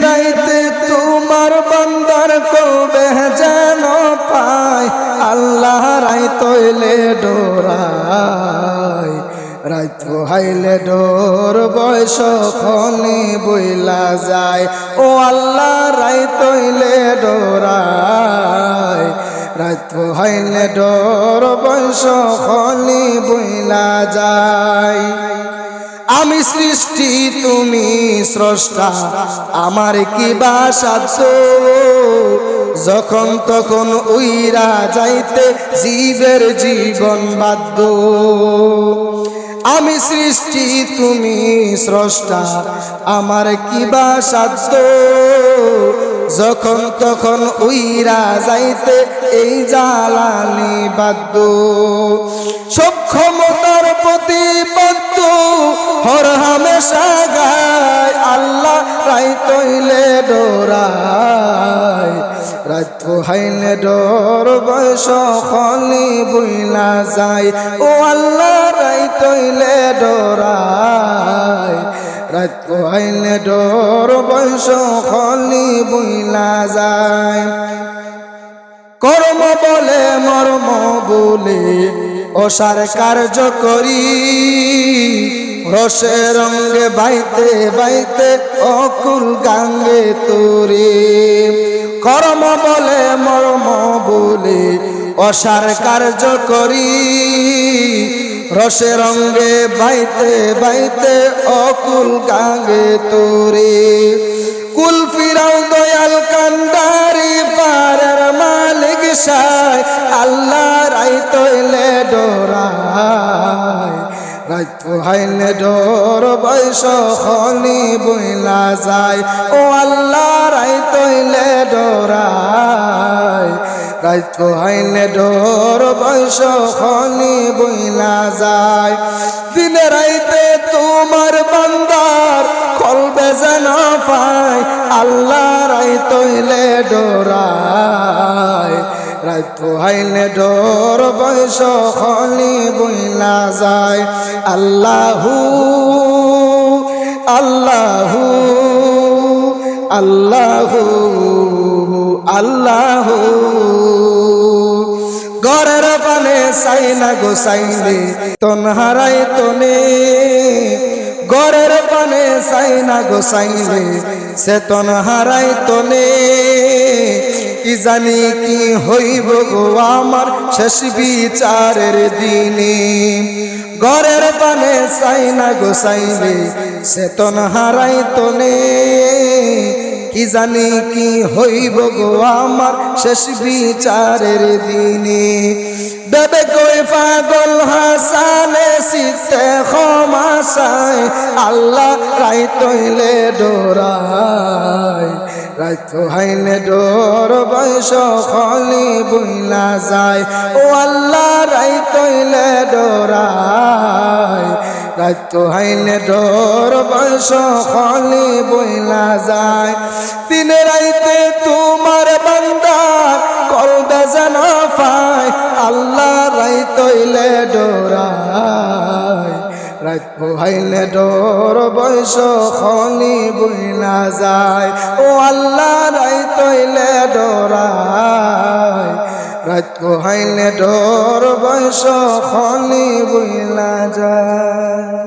রাইতে তোমার বন্দর কবে যেন পায়? আল্লাহ রাই তৈলে ডোরায়। রাত হাইলে ডোর বয়স খনি বইলা যায়। ও আল্লাহ রাই তৈলে ডোরায়। হাইলে ডোর বয়স খনি বইলা যায়। আমি সৃষ্টি, তুমি স্রষ্টা। আমার কি বাসাধ্য যখন তখন উইরা যাইতে জীবের জীবন বাধ্য। আমি সৃষ্টি, তুমি স্রষ্টা। আমার কি বাসাধ্য যখন তখন উইরা যাইতে এই জ্বালানি বাদ্য। সক্ষমতার প্রতিপত্ত হর হামেশা গায়, আল্লাহ রাই তৈলে ডোরায়। রাত হাইলে ডোর বয়স খনি বইলা যায়, ও আল্লাহ রাই তৈলে ডোরায়। রাত হাইলে ডোর বয়স খনি বইলা যায়। কর্ম বলে মর্ম বলে অসার কার্য করি। রসে রঙ্গে বাইতে বাইতে অকুল গাঙ্গে তোরে। কর্ম বলে মর্ম বলে অসার কার্য করি। রসে রঙ্গে বাইতে বাইতে অকুল গাঙ্গে তোরে। কুল ফিরাও দয়াল কান্দারি পারের মালিক সাই আল্লাহ রাই তৈলে ডোরায়। রাত হাইলে ডোর বয়স খনি বইলা যায়, ও আল্লাহ রাই তৈলে ডোরায়। রাত হাইলে ডোর বয়স খনি বইলা যায়। দিনে রাইতে তোমার বান্দার কলবে যেন পায়, আল্লাহ রাই তৈলে ডোরায়। রাত হাইলে ডোর বয়স খনি বইলা যায়, আল্লাহু আল্লাহু আল্লাহু আল্লাহু। পানে সাইনা গোসাইলে তনহারাই তনে। গরের পানে সাইনা গোসাইলে সে তনহারাই তনে। কি জানি কি হইব গো আমার শেষ বিচারের দিনে। গরের পানে সাইনা গোসাইলে সে তনহারাই তনে। কি জানি কি হইব গো আমার শেষ বিচারের দিনে। বেবে কই পাগল হাসানে শীতে ক্ষমাশায় আল্লাহ রাই তৈলে ডোরায়। রাইত হাইলে ডোর বয়স খলি বইলা যায়, ও আল্লাহ রাই তৈলে ডোরায়। রাত হাইলে ডোর বয়স খলি বইলা যায়। দিন রাইতে তোমার বান্দা কলবে যেন পায়। আল্লাহ রাই তৈলে ডোরায়। রাত হাইলে ডোর বয়স খনি বইলা যায়। ও আল্লাহ রাই তৈলে ডোরায়। ডর ডোর বয়স খনি বইলা যায়।